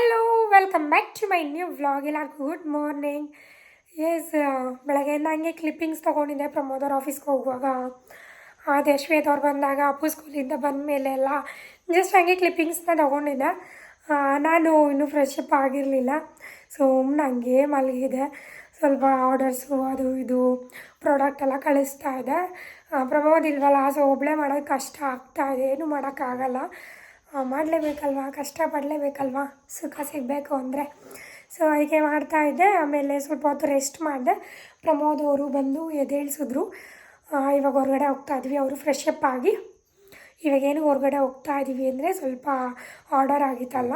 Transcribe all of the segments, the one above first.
Hello welcome back to my new vlog ಎಲ್ಲರಿಗೂ good morning yes ಬೆಳಗ್ಗೆಯಿಂದ ಹಂಗೆ clippings ತೊಗೊಂಡಿದ್ದೆ. ಪ್ರಮೋದವ್ರ ಆಫೀಸ್ಗೆ ಹೋಗುವಾಗ ಅದೇ ಶ್ವೇತ ಅವ್ರು ಬಂದಾಗ, ಅಪ್ಪು ಸ್ಕೂಲಿಂದ ಬಂದ ಮೇಲೆ ಎಲ್ಲ ಜಸ್ಟ್ ಹಂಗೆ ಕ್ಲಿಪ್ಪಿಂಗ್ಸ್ನ ತೊಗೊಂಡಿದ್ದೆ. ನಾನು ಇನ್ನೂ ಫ್ರೆಶ್ ಅಪ್ ಆಗಿರಲಿಲ್ಲ ಸೊ ಹಂಗೆ ಮಲಗಿದೆ. ಸ್ವಲ್ಪ ಆರ್ಡರ್ಸು ಅದು ಇದು ಪ್ರಾಡಕ್ಟ್ ಎಲ್ಲ ಕಳಿಸ್ತಾ ಇದೆ. ಪ್ರಮೋದ್ ಇಲ್ವಲ್ಲ ಸೊ ಒಬ್ಬಳೇ ಮಾಡೋದು ಕಷ್ಟ ಆಗ್ತಾ ಇದೆ. ಏನು ಮಾಡೋಕ್ಕಾಗಲ್ಲ. ಮಾಡಲೇಬೇಕಲ್ವಾ? ಕಷ್ಟಪಡಲೇಬೇಕಲ್ವಾ? ಸುಖ ಸಿಗಬೇಕು ಅಂದರೆ. ಸೊ ಹೀಗೆ ಮಾಡ್ತಾ ಇದ್ದೆ. ಆಮೇಲೆ ಸ್ವಲ್ಪ ಹೊತ್ತು ರೆಸ್ಟ್ ಮಾಡಿದೆ. ಪ್ರಮೋದ್ ಅವರು ಬಂದು ಎದೇಳಿಸಿದ್ರು ಇವಾಗ ಹೊರಗಡೆ ಹೋಗ್ತಾ ಇದ್ವಿ. ಅವರು ಫ್ರೆಶ್ ಅಪ್ ಆಗಿ. ಇವಾಗೇನು ಹೊರಗಡೆ ಹೋಗ್ತಾ ಇದ್ದೀವಿ ಅಂದರೆ ಸ್ವಲ್ಪ ಆರ್ಡರ್ ಆಗಿತ್ತಲ್ಲ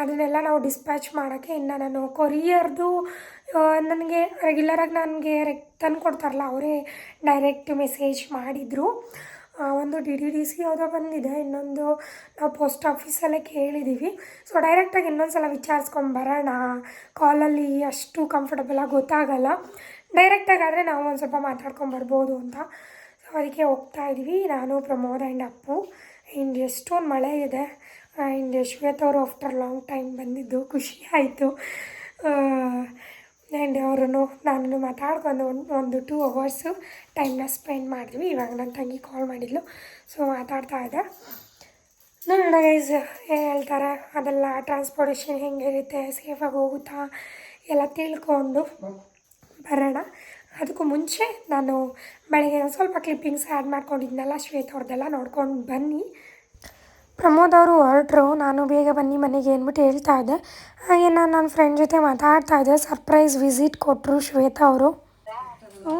ಅದನ್ನೆಲ್ಲ ನಾವು ಡಿಸ್ಪ್ಯಾಚ್ ಮಾಡೋಕ್ಕೆ ಇನ್ನು ನಾನು ಕೊರಿಯರ್ದು ನನಗೆ ರೆಗ್ಯುಲರಾಗಿ ನನಗೆ ರೆಕ್ ತಂದು ಕೊಡ್ತಾರಲ್ಲ ಅವರೇ ಡೈರೆಕ್ಟ್ ಮೆಸೇಜ್ ಮಾಡಿದರು. ಒಂದು ಡಿ ಡಿ ಡಿ ಸಿ ಯಾವುದೋ ಬಂದಿದೆ, ಇನ್ನೊಂದು ನಾವು ಪೋಸ್ಟ್ ಆಫೀಸಲ್ಲೇ ಕೇಳಿದ್ದೀವಿ ಸೊ ಡೈರೆಕ್ಟಾಗಿ ಇನ್ನೊಂದು ಸಲ ವಿಚಾರಿಸ್ಕೊಂಬರೋಣ ಕಾಲಲ್ಲಿ ಅಷ್ಟು ಕಂಫರ್ಟಬಲಾಗಿ ಗೊತ್ತಾಗಲ್ಲ. ಡೈರೆಕ್ಟಾಗಿ ಆದರೆ ನಾವು ಒಂದು ಸ್ವಲ್ಪ ಮಾತಾಡ್ಕೊಂಬರ್ಬೋದು ಅಂತ. ಸೊ ಅದಕ್ಕೆ ಹೋಗ್ತಾ ಇದ್ದೀವಿ ನಾನು, ಪ್ರಮೋದ್ ಆ್ಯಂಡ್ ಅಪ್ಪು. ಆ್ಯಂಡ್ ಎಷ್ಟೊಂದು ಮಳೆ ಇದೆ. ಆ್ಯಂಡ್ ಶ್ವೇತ ಅವರು ಆಫ್ಟರ್ ಲಾಂಗ್ ಟೈಮ್ ಬಂದಿದ್ದು, ಖುಷಿ ಆಯಿತು. ಆ್ಯಂಡ್ ಅವರನ್ನು ನಾನು ಮಾತಾಡ್ಕೊಂಡು ಒಂದು ಒಂದು ಟೂ ಅವರ್ಸು ಟೈಮ್ನ ಸ್ಪೆಂಡ್ ಮಾಡಿದ್ವಿ. ಇವಾಗ ನನ್ನ ತಂಗಿ ಕಾಲ್ ಮಾಡಿದ್ಲು. ಸೊ ಮಾತಾಡ್ತಾ ಇದ್ದೆ. ನೋಡೋಣ ಗೈಸ್ ಏನು ಹೇಳ್ತಾರೆ, ಅದೆಲ್ಲ ಟ್ರಾನ್ಸ್ಪೋರ್ಟೇಷನ್ ಹೆಂಗಿರುತ್ತೆ ಸೇಫಾಗಿ ಹೋಗುತ್ತಾ ಎಲ್ಲ ತಿಳ್ಕೊಂಡು ಬರೋಣ. ಅದಕ್ಕೂ ಮುಂಚೆ ನಾನು ಬೆಳಗ್ಗೆ ಸ್ವಲ್ಪ ಕ್ಲಿಪ್ಪಿಂಗ್ಸ್ ಆ್ಯಡ್ ಮಾಡ್ಕೊಂಡಿದ್ನಲ್ಲ ಶ್ವೇತ ಅವ್ರದ್ದೆಲ್ಲ ನೋಡ್ಕೊಂಡು ಬನ್ನಿ. ಪ್ರಮೋದ್ ಅವರು ಹೊರಟರು. ನಾನು ಬೇಗ ಬನ್ನಿ ಮನೆಗೆ ಅಂದ್ಬಿಟ್ಟು ಹೇಳ್ತಾ ಇದ್ದೆ. ಹಾಗೆ ನಾನು ನನ್ನ ಫ್ರೆಂಡ್ ಜೊತೆ ಮಾತಾಡ್ತಾ ಇದ್ದೆ. ಸರ್ಪ್ರೈಸ್ ವಿಸಿಟ್ ಕೊಟ್ಟರು ಶ್ವೇತಾ ಅವರು. ಓ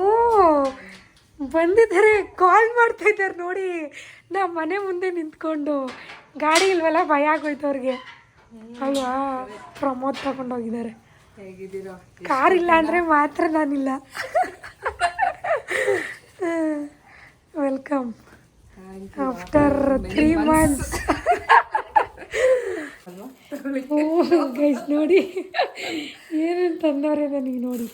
ಬಂದಿದ್ದಾರೆ. ಕಾಲ್ ಮಾಡ್ತಾ ಇದ್ದಾರೆ ನೋಡಿ. ನಾ ಮನೆ ಮುಂದೆ ನಿಂತ್ಕೊಂಡು. ಗಾಡಿ ಇಲ್ವಲ್ಲ ಭಯ ಆಗೋಯ್ತು ಅವ್ರಿಗೆ. ಅಲ್ವಾ? ಪ್ರಮೋದ್ ತಗೊಂಡೋಗಿದ್ದಾರೆ ಹೇಗಿದ್ದೀರಾ. ಕಾರ್ ಇಲ್ಲ ಅಂದರೆ ಮಾತ್ರ ನಾನಿಲ್ಲ. Welcome after three months guys ನೋಡಿ. ಏನೇನು ತಂದವ್ರೆ ನನಗೆ ನೋಡಿ?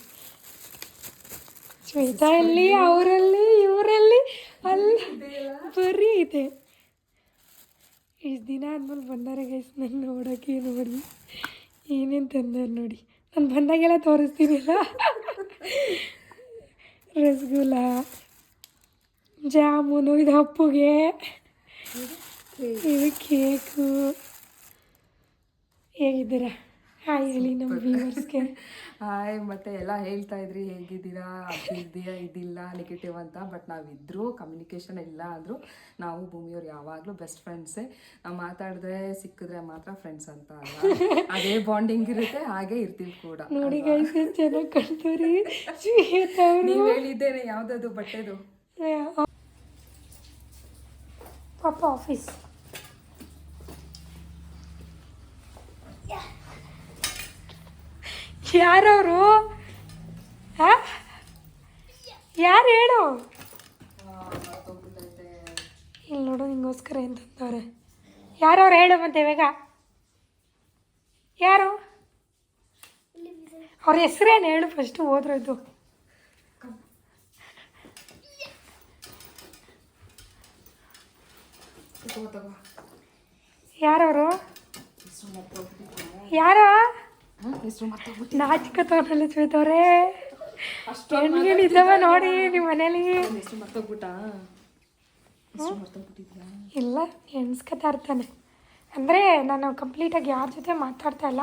ಶ್ವೇತಲ್ಲಿ ಅವರಲ್ಲಿ ಇವರಲ್ಲಿ ಅಲ್ಲಿ ಬರೀ ಇದೆ. ಇಷ್ಟು ದಿನ ಆದ್ಮೇಲೆ ಬಂದಾರೆ ಗೈಸ್ ನನ್ನ ನೋಡೋಕ್ಕೆ ನೋಡಿ. ಏನೇನು ತಂದಾರೆ ನೋಡಿ. ನಾನು ಬಂದಾಗೆಲ್ಲ ತೋರಿಸ್ತೀನಿಲ್ಲ? ರಸಗುಲ್ಲ. ಜಾಮೂನು ಇದು ಅಪ್ಪುಗೆ ಇದು ಕೇಕು. ಹೇಗಿದ್ದೀರಾ? ಹಾಯ್ ಹೇಳಿ ನಮ್ಮ ವ್ಯೂವರ್ಸ್ಗೆ ಹಾಯ್ ಮತ್ತೆ ಎಲ್ಲ ಹೇಳ್ತಾ ಇದ್ರಿ ಹೇಗಿದ್ದೀರಾ? ಇದೆಯಾ ಇದಿಲ್ಲ ನೆಗೆಟಿವ್ ಅಂತ. ಬಟ್ ನಾವಿದ್ರು ಕಮ್ಯುನಿಕೇಷನ್ ಇಲ್ಲ ಅಂದ್ರು ನಾವು ಭೂಮಿಯವ್ರು ಯಾವಾಗಲೂ ಬೆಸ್ಟ್ ಫ್ರೆಂಡ್ಸೇ ನಾವು ಮಾತಾಡಿದ್ರೆ ಸಿಕ್ಕಿದ್ರೆ ಮಾತ್ರ ಫ್ರೆಂಡ್ಸ್ ಅಂತ ಅಲ್ಲ ಅದೇ ಬಾಂಡಿಂಗ್ ಇರುತ್ತೆ ಹಾಗೆ ಇರ್ತೀವಿ ಕೂಡ ನೋಡಿ ಗೈಸ್ ಚೆನ್ನಾಗಿ ಶ್ವೇತಾ ನೀವು ಹೇಳಿದ್ದೇನೆ ಯಾವುದದು ಬಟ್ಟೆದು? ಪಾಪ ಆಫೀಸ್ ಯಾರವರು? ಯಾರು ಹೇಳು? ಇಲ್ಲಿ ನೋಡು, ನಿಂಗೋಸ್ಕರ ಏನು ತಂದವ್ರೆ. ಯಾರವ್ರು ಹೇಳು ಮತ್ತೆ ಇವಾಗ ಯಾರು? ಅವ್ರ ಹೆಸ್ರೇನು ಹೇಳು ಫಸ್ಟು ಹೋದ್ರದ್ದು ತಗೋ. ಯಾರವರು? ಯಾರ? ಹ? ಹೆಸ್ರು ಮರ್ತೋಗ್ಬಿಟ್ಟಿದ್ಯಾ? ನಾಚಿಕ ತೋರಲ್ಲ ಶ್ವೇತವ್ರೆ ಅಷ್ಟೊಂದ್ ಹೆಣ್ಗಳು ಇದ್ದಾವ ನೋಡಿ ನಿಮ್ಮ ಮನೇಲಿ ಇಲ್ಲ ಎಣ್ಸ್ಕೊತಾ ಇರ್ತಾನೆ. ಅಂದರೆ ನಾನು ಕಂಪ್ಲೀಟಾಗಿ ಯಾರ ಜೊತೆ ಮಾತಾಡ್ತಾ ಇಲ್ಲ.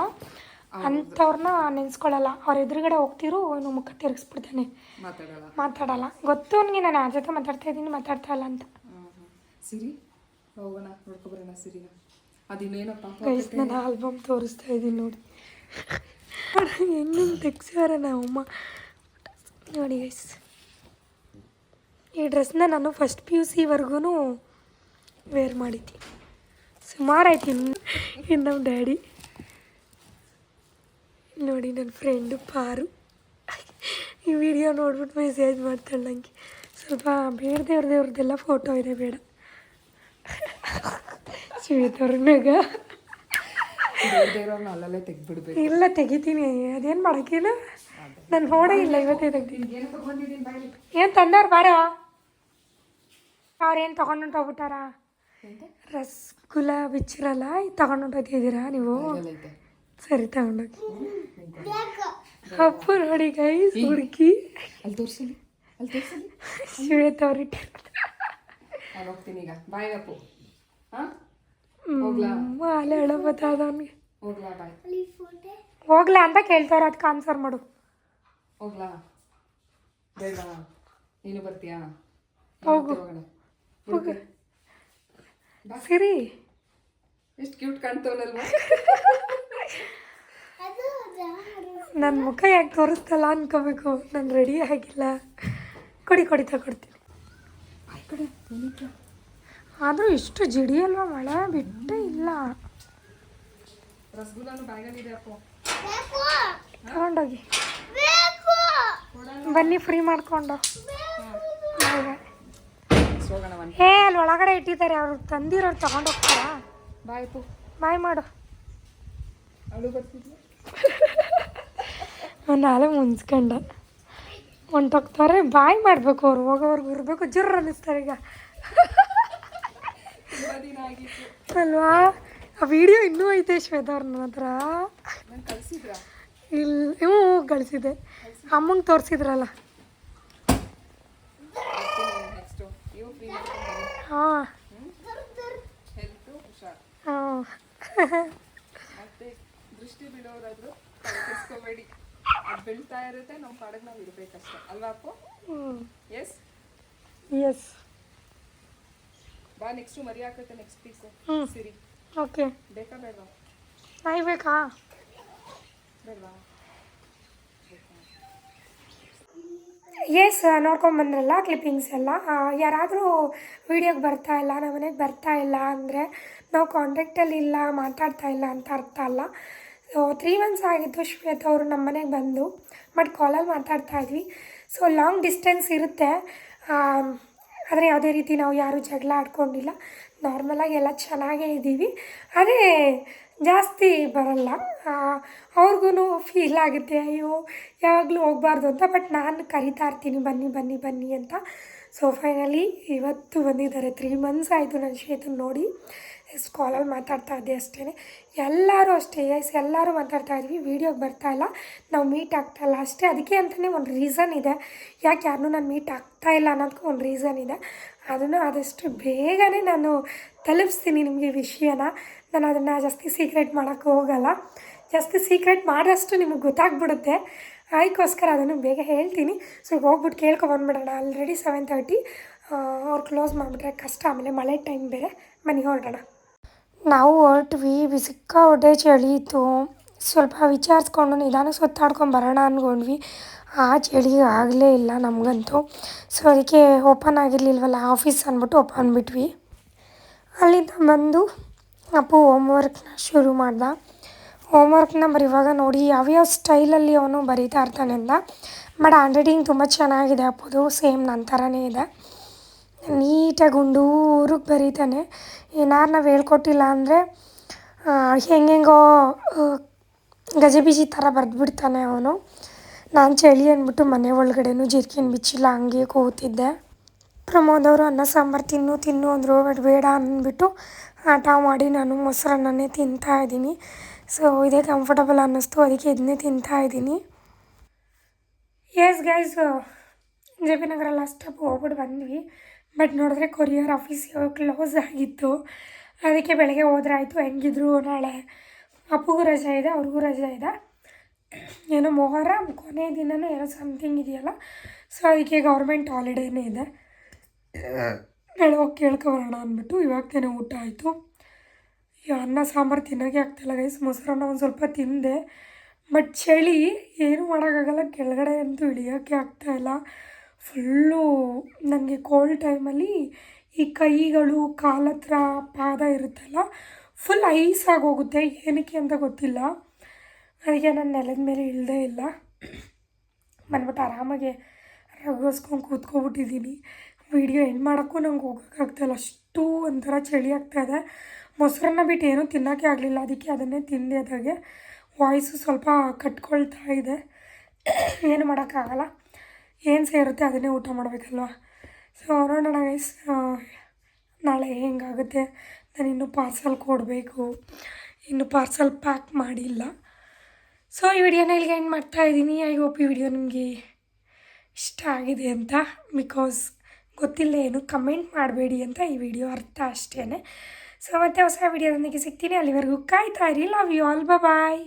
ಅಂಥವ್ರನ್ನ ನೆನ್ಸ್ಕೊಳ್ಳಲ್ಲ ಅವ್ರ ಎದುರುಗಡೆ ಹೋಗ್ತಿರು ಅವನು ಮುಖ ತಿರುಗಿಸ್ಬಿಡ್ತಾನೆ. ಮಾತಾಡಲ್ಲ. ಗೊತ್ತು ಅವನಿಗೆ ನಾನು ಯಾರ ಜೊತೆ ಮಾತಾಡ್ತಾ ಇದ್ದೀನಿ ಮಾತಾಡ್ತಾ ಇಲ್ಲ ಅಂತ. ಸಿರಿ? ಹೋಗೋಣ ನೋಡ್ಕೊಬರೋಣ ಸಿರಿನ ಅದಿನ್ನೇನೋ ಪಾಪ ನಾನು ಆಲ್ಬಮ್ ತೋರಿಸ್ತಾ ಇದ್ದೀನಿ ನೋಡಿ. ಹೆಂಗೆ ತೆಗ್ಸ್ಯಾರ ನಮ್ಮಮ್ಮ ನೋಡಿ ಗೈಸ್ ಈ ಡ್ರೆಸ್ನ ನಾನು ಫಸ್ಟ್ ಪಿ ಯು ಸಿವರೆಗೂ ವೇರ್ ಮಾಡಿದ್ದೀನಿ ಸುಮಾರು ಆಯ್ತು ಇನ್ನು ಇನ್ನು ನಮ್ಮ ಡ್ಯಾಡಿ ನೋಡಿ ನನ್ನ ಫ್ರೆಂಡು ಪಾರು. ಈ ವಿಡಿಯೋ ನೋಡ್ಬಿಟ್ಟು ಮೆಸೇಜ್ ಮಾಡ್ತಾಳೆ ನನಗೆ ಸ್ವಲ್ಪ ಬೇಡದೇವ್ರ ದೇವ್ರದ್ದೆಲ್ಲ ಫೋಟೋ ಇದೆ ಬೇಡ. ಶ್ವೇತವ್ರ ನಗ ಬೇಡದೇ ಇರೋರ್ನ ಅಲ್ಲಲ್ಲೇ ತೆಗ್ದ್ಬಿಡ್ಬೇಕು. ಇಲ್ಲ ತೆಗಿತೀನಿ. ಅದೇನು ಮಾಡೋಕ್ಕಿಲ್ಲ? ನಾನು ನೋಡೇ ಇಲ್ಲ ಇವತ್ತೇ ತೆಗ್ದೀನಿ. ಏನು ತಂದವ್ರು ಬಾರೋ? ಅವ್ರೇನು ತೊಗೊಂಡು ಹೊಂಟೋಗ್ಬಿಟ್ಟಾರ ರಸಗುಲ್ಲ ಬಿಚ್ಚಿರಲ್ಲ ಇದು ತಗೊಂಡು ಹೊಂಟೋಗ್ತಿದ್ದೀರಾ ನೀವು? ಸರಿ ತಗೊಂಡೋಗಿ. ಅಪ್ಪು ನೋಡಿ ಗೈಸ್ ಹುಡುಕಿ. ಶ್ವೇತ ಅವ್ರಿಟ್ಟಿರೋದು ನಾನು ಹೋಗ್ತೀನಿ ಈಗ. ಬಾಯ್ ಅಪ್ಪು. ಹಾಂ? ಹೋಗ್ಲಾ? ಅಲ್ಲೇ ಹೇಳೋ ಬತ್ತಾದ ಅವ್ನಿಗೆ ಹೋಗ್ಲಾ ಬಾಯ್. ಹೋಗ್ಲಾ ಅಂತ ಕೇಳ್ತಾರೆ ಅದಕ್ಕೆ ಆನ್ಸರ್ ಮಾಡು. ಹೋಗ್ಲಾ? ಬೇಡ ನೀನು ಬರ್ತೀಯಾ? ಹೋಗು. ಸಿರಿ. ಎಷ್ಟು ಕ್ಯೂಟ್ ಕಾಣ್ತವನಲ್ವಾ? ನನ್ನ ಮುಖ ಯಾಕೆ ತೋರಿಸ್ತಲ್ಲ ಅನ್ಕೋಬೇಕು. ನಾನು ರೆಡಿ ಆಗಿಲ್ಲ. ಕೊಡಿ ಕೊಡಿ ತಗೊಡ್ತೀನಿ. ಕಡೆ ಆದರೂ ಇಷ್ಟು ಜಿಡಿ ಅಲ್ವಾ ಮಳೆ ಬಿಟ್ಟೇ ಇಲ್ಲ. ರಸಗುಲ್ಲಾನು ಬ್ಯಾಗಲ್ಲಿದೆ ಅಪ್ಪು. ತಗೊಂಡೋಗಿ. ಬನ್ನಿ ಫ್ರೀ ಮಾಡ್ಕೊಂಡು. ಏ ಅಲ್ಲಿ ಒಳಗಡೆ ಇಟ್ಟಿದ್ದಾರೆ ಅವ್ರು ತಂದಿರೋರು ತಗೊಂಡೋಗ್ತಾರಾ ಬಾಯ್ ಬಾಯ್ ಮಾಡು. ನಾನು ನಾಳೆ ಮುನ್ಸ್ಕೊಂಡ. ಹೊಂಟೋಗ್ತಾರೆ ಬಾಯ್ ಮಾಡಬೇಕು ಅವ್ರು, ಹೋಗೋವರೆಗೂ ಇರಬೇಕು ಜುರ್ರ ಅನ್ನಿಸ್ತಾರೆ ಈಗ. ಅಲ್ವಾ? ಆ ವಿಡಿಯೋ ಇನ್ನೂ ಐತೆ ಶ್ವೇತ ಅವ್ರ ನನ್ನ ಹತ್ರ. ಇಲ್ಲ ಹ್ಞೂ ಗಳಿಸಿದೆ ಅಮ್ಮಂಗೆ ತೋರಿಸಿದ್ರಲ್ಲ. ಹಾಂ. ಹಾಂ ದೃಷ್ಟಿ ಬಿಡೋರಾದ್ರು ಅದು ಬೆಳ್ತಾ ಇರುತ್ತೆ ನಮ್ಮ ಪಾಡಕ್ಕೆ ನಾವು ಇರಬೇಕಷ್ಟೆ. ಅಲ್ವಾ ಅಪ್ಪು? ಎಸ್ ಎಸ್ ಬಾ ನೆಕ್ಸ್ಟ್ ಮರಿ ಹಾಕುತ್ತೆ ನೆಕ್ಸ್ಟ್ ಪೀಸ್ ಸಿರಿ. ಓಕೆ ಬೇಕಾ ಬೇಡವಾ? ನಾಯಿ ಬೇಕಾ? ಬೇಡವಾ? ಎಸ್ ನೋಡ್ಕೊಂಬಂದ್ರಲ್ಲ ಕ್ಲಿಪ್ಪಿಂಗ್ಸ್ ಎಲ್ಲ. ಯಾರಾದರೂ ವಿಡಿಯೋಗೆ ಬರ್ತಾ ಇಲ್ಲ ನಮ್ಮ ಮನೆಗೆ ಬರ್ತಾ ಇಲ್ಲ ಅಂದರೆ ನಾವು ಕಾಂಟ್ಯಾಕ್ಟಲ್ಲಿ ಇಲ್ಲ ಮಾತಾಡ್ತಾ ಇಲ್ಲ ಅಂತ ಅರ್ಥ ಅಲ್ಲ. ತ್ರೀ ಮಂತ್ಸ್ ಆಗಿತ್ತು ಶ್ವೇತ ಅವರು ನಮ್ಮ ಮನೆಗೆ ಬಂದು ಬಟ್ ಕಾಲಲ್ಲಿ ಮಾತಾಡ್ತಾ ಇದ್ವಿ. ಸೊ ಲಾಂಗ್ ಡಿಸ್ಟೆನ್ಸ್ ಇರುತ್ತೆ. ಆದರೆ ಯಾವುದೇ ರೀತಿ ನಾವು ಯಾರೂ ಜಗಳ ಆಡ್ಕೊಂಡಿಲ್ಲ. ನಾರ್ಮಲಾಗಿ ಎಲ್ಲ ಚೆನ್ನಾಗೇ ಇದ್ದೀವಿ. ಅದೇ ಜಾಸ್ತಿ ಬರಲ್ಲ. ಅವ್ರಿಗೂ ಫೀಲ್ ಆಗುತ್ತೆ. ಅಯ್ಯೋ, ಯಾವಾಗಲೂ ಹೋಗ್ಬಾರ್ದು ಅಂತ ಬಟ್ ನಾನು ಕರಿತಾ ಇರ್ತೀನಿ. ಬನ್ನಿ ಬನ್ನಿ ಬನ್ನಿ ಅಂತ. ಸೊ ಫೈನಲಿ ಇವತ್ತು ಬಂದಿದ್ದಾರೆ. ತ್ರೀ ಮಂತ್ಸ್ ಆಯಿತು ನನ್ನ ಶ್ವೇತನ್ ನೋಡಿ. ಎಸ್ ಕಾಲಲ್ಲಿ ಮಾತಾಡ್ತಾ ಇದ್ದೆ ಅಷ್ಟೇ ಎಲ್ಲರೂ ಅಷ್ಟೇ ಎಸ್ ಎಲ್ಲರೂ ಮಾತಾಡ್ತಾ ಇದ್ವಿ. ವೀಡಿಯೋಗೆ ಇಲ್ಲ. ನಾವು ಮೀಟ್ ಆಗ್ತಾಯಿಲ್ಲ ಅಷ್ಟೇ. ಅದಕ್ಕೆ ಅಂತಲೇ ಒಂದು ರೀಸನ್ ಇದೆ. ಯಾಕೆ ಯಾರನ್ನೂ ನಾನು ಮೀಟ್ ಆಗ್ತಾ ಇಲ್ಲ ಅನ್ನೋದಕ್ಕೂ ಒಂದು ರೀಸನ್ ಇದೆ. ಅದನ್ನು ಆದಷ್ಟು ಬೇಗನೆ ನಾನು ತಲುಪಿಸ್ತೀನಿ ನಿಮಗೆ ವಿಷಯನ. ನಾನು ಅದನ್ನು ಜಾಸ್ತಿ ಸೀಕ್ರೆಟ್ ಮಾಡೋಕ್ಕೆ ಹೋಗಲ್ಲ. ಜಾಸ್ತಿ ಸೀಕ್ರೆಟ್ ಮಾಡಿದಷ್ಟು ನಿಮಗೆ ಗೊತ್ತಾಗ್ಬಿಡುತ್ತೆ. ಅದಕ್ಕೋಸ್ಕರ ಅದನ್ನು ಬೇಗ ಹೇಳ್ತೀನಿ. ಸೊ ಹೋಗ್ಬಿಟ್ಟು ಕೇಳ್ಕೊಬಂದ್ಬಿಡೋಣ ಆಲ್ರೆಡಿ ಸೆವೆನ್ ತರ್ಟಿ ಅವ್ರು ಕ್ಲೋಸ್ ಮಾಡಿಬಿಟ್ರೆ ಕಷ್ಟ. ಆಮೇಲೆ ಮಳೆ ಟೈಮ್ ಬೇರೆ. ಮನೆಗೆ ಹೊರಡೋಣ. ನಾವು ಹೊರಟ್ವಿ. ಬಿಸಿಕ್ಕಾಪಟ್ಟೆ ಚಳಿ ಇತ್ತು ಸ್ವಲ್ಪ ವಿಚಾರಿಸ್ಕೊಂಡು ನಿಧಾನಕ್ಕೆ ಸುತ್ತಾಡ್ಕೊಂಡು ಬರೋಣ ಅಂದ್ಕೊಂಡ್ವಿ ಆ ಚಳಿ ಆಗಲೇ ಇಲ್ಲ ನಮಗಂತೂ. ಸೊ ಅದಕ್ಕೆ ಓಪನ್ ಆಗಿರಲಿಲ್ವಲ್ಲ ಆಫೀಸ್ ಅಂದ್ಬಿಟ್ಟು ಓಪನ್ ಬಿಟ್ವಿ. ಅಲ್ಲಿಂದ ಬಂದು ಅಪ್ಪು ಹೋಮ್ವರ್ಕ್ನ ಶುರು ಮಾಡ್ದ. ಹೋಮ್ವರ್ಕ್ನ ಬರೆಯುವಾಗ ನೋಡಿ ಯಾವ್ಯಾವ ಸ್ಟೈಲಲ್ಲಿ ಅವನು ಬರೀತಾ ಇರ್ತಾನೆ ಅಂತ. ಬಟ್ ಹ್ಯಾಂಡ್ ರೈಟಿಂಗ್ ತುಂಬ ಚೆನ್ನಾಗಿದೆ ಅಪ್ಪದು ಸೇಮ್ ನನ್ನ ಥರನೇ ಇದೆ. ನೀಟಾಗಿ ಗುಂಡೂರಿಗೆ ಬರೀತಾನೆ. ಏನಾರು ನಾವು ಹೇಳ್ಕೊಟ್ಟಿಲ್ಲ ಅಂದರೆ ಹೆಂಗೆಂಗೋ ಗಜಿಬಿಜಿ ಥರ ಬರೆದ್ಬಿಡ್ತಾನೆ ಅವನು. ನಾನು ಚಳಿ ಅಂದ್ಬಿಟ್ಟು ಮನೆ ಒಳಗಡೆನೂ ಜಿರ್ಕಿನ ಬಿಚ್ಚಿಲ್ಲ, ಹಂಗೆ ಕೂತಿದ್ದೆ. ಪ್ರಮೋದ್ ಅವರು ಅನ್ನ, ಸಾಂಬಾರು ತಿನ್ನು ತಿನ್ನು ಅಂದರು ಬಟ್ ಬೇಡ ಅಂದ್ಬಿಟ್ಟು ಆಟ ಮಾಡಿ ನಾನು ಮೊಸರನ್ನೇ ತಿಂತಾ ಇದ್ದೀನಿ. ಸೊ ಇದೇ ಕಂಫರ್ಟಬಲ್ ಅನ್ನಿಸ್ತು. ಅದಕ್ಕೆ ಇದನ್ನೇ ತಿಂತಾ ಇದ್ದೀನಿ. Yes guys J P Nagar last stop ಹೋಗ್ಬಿಟ್ಟು ಬಂದ್ವಿ. ಬಟ್ ನೋಡಿದ್ರೆ ಕೊರಿಯರ್ ಆಫೀಸ್ ಕ್ಲೋಸ್ ಆಗಿತ್ತು. ಅದಕ್ಕೆ ಬೆಳಗ್ಗೆ ಹೋದ್ರೆ ಆಯಿತು ಹೆಂಗಿದ್ರು ನಾಳೆ? ಅಪ್ಪಗೂ ರಜೆ ಇದೆ ಅವ್ರಿಗೂ ರಜೆ ಇದೆ. ಏನೋ ಮೊಹರ ಕೊನೆ ದಿನನೂ ಏನೋ ಸಮಥಿಂಗ್ ಇದೆಯಲ್ಲ? ಸೊ ಅದಕ್ಕೆ ಗೌರ್ಮೆಂಟ್ ಹಾಲಿಡೇನೇ ಇದೆ. ಹೋಗಿ ಕೇಳ್ಕೊಬರೋಣ ಅಂದ್ಬಿಟ್ಟು ಇವಾಗ ತಾನೇ ಊಟ ಆಯಿತು. ಈ ಅನ್ನ, ಸಾಂಬಾರು ತಿನ್ನೋಕ್ಕೆ ಆಗ್ತಿಲ್ಲ ಗೈಸ್ ಮೊಸರನ್ನ ಒಂದು ಸ್ವಲ್ಪ ತಿಂದೆ. ಬಟ್ ಚಳಿ ಏನು ಮಾಡೋಕ್ಕಾಗಲ್ಲ. ಕೆಳಗಡೆ ಅಂತೂ ಇಳಿಯೋಕ್ಕೆ ಆಗ್ತಾಯಿಲ್ಲ ಫುಲ್ಲು ನನಗೆ ಕೋಲ್ಡ್ ಟೈಮಲ್ಲಿ ಈ ಕೈಗಳು, ಕಾಲ ಹತ್ರ ಪಾದ ಇರುತ್ತಲ್ಲ ಫುಲ್ ಐಸ್ ಆಗೋಗುತ್ತೆ. ಏನಕ್ಕೆ ಅಂತ ಗೊತ್ತಿಲ್ಲ. ಅದಕ್ಕೆ ನಾನು ನೆಲದ ಮೇಲೆ ಇಳದೇ ಇಲ್ಲ. ಬಂದ್ಬಿಟ್ಟು ಆರಾಮಾಗೆ ರಗೋಸ್ಕೊಂಡು ಕೂತ್ಕೊಬಿಟ್ಟಿದ್ದೀನಿ. ವೀಡಿಯೋ ಎಂಡ್ ಮಾಡೋಕ್ಕೂ ನಂಗೆ ಹೋಗೋಕ್ಕಾಗ್ತಾಯಿಲ್ಲ ಅಷ್ಟು ಒಂಥರ ಚಳಿ ಆಗ್ತಾಯಿದೆ ಮೊಸರನ್ನ ಬಿಟ್ಟು ಏನೂ ತಿನ್ನೋಕ್ಕೆ ಆಗಲಿಲ್ಲ. ಅದಕ್ಕೆ ಅದನ್ನೇ ತಿಂದಿದ್ದಾಗೆ ವಾಯ್ಸು ಸ್ವಲ್ಪ ಕಟ್ಕೊಳ್ತಾ ಇದೆ. ಏನು ಮಾಡೋಕ್ಕಾಗಲ್ಲ. ಏನು ಸೇರುತ್ತೆ ಅದನ್ನೇ ಊಟ ಮಾಡಬೇಕಲ್ವಾ? ಸೊ ನೋಡೋಣ ಗೈಸ್ ನಾಳೆ ಹೆಂಗಾಗುತ್ತೆ? ನಾನು ಇನ್ನೂ ಪಾರ್ಸಲ್ ಕೊಡಬೇಕು. ಇನ್ನು ಪಾರ್ಸಲ್ ಪ್ಯಾಕ್ ಮಾಡಿಲ್ಲ. ಸೊ ಈ ವಿಡಿಯೋನ ಇಲ್ಲಿಗೆ ಹೆಂಗೆ ಮಾಡ್ತಾ ಇದ್ದೀನಿ. ಐ ಹೋಪ್ ಈ ವಿಡಿಯೋ ನಿಮಗೆ ಇಷ್ಟ ಆಗಿದೆ ಅಂತ. ಬಿಕಾಸ್ ಗೊತ್ತಿಲ್ಲ ಏನು ಕಮೆಂಟ್ ಮಾಡಬೇಡಿ ಅಂತ ಈ ವಿಡಿಯೋ ಅರ್ಥ ಅಷ್ಟೇ ಸೊ ಮತ್ತೆ ಹೊಸ ವಿಡಿಯೋದೊಂದಿಗೆ ಸಿಗ್ತೀನಿ ಅಲ್ಲಿವರೆಗೂ ಕಾಯ್ತಾ ಇರಿ ಲವ್ ಯು ಆಲ್ ಬಾಯ್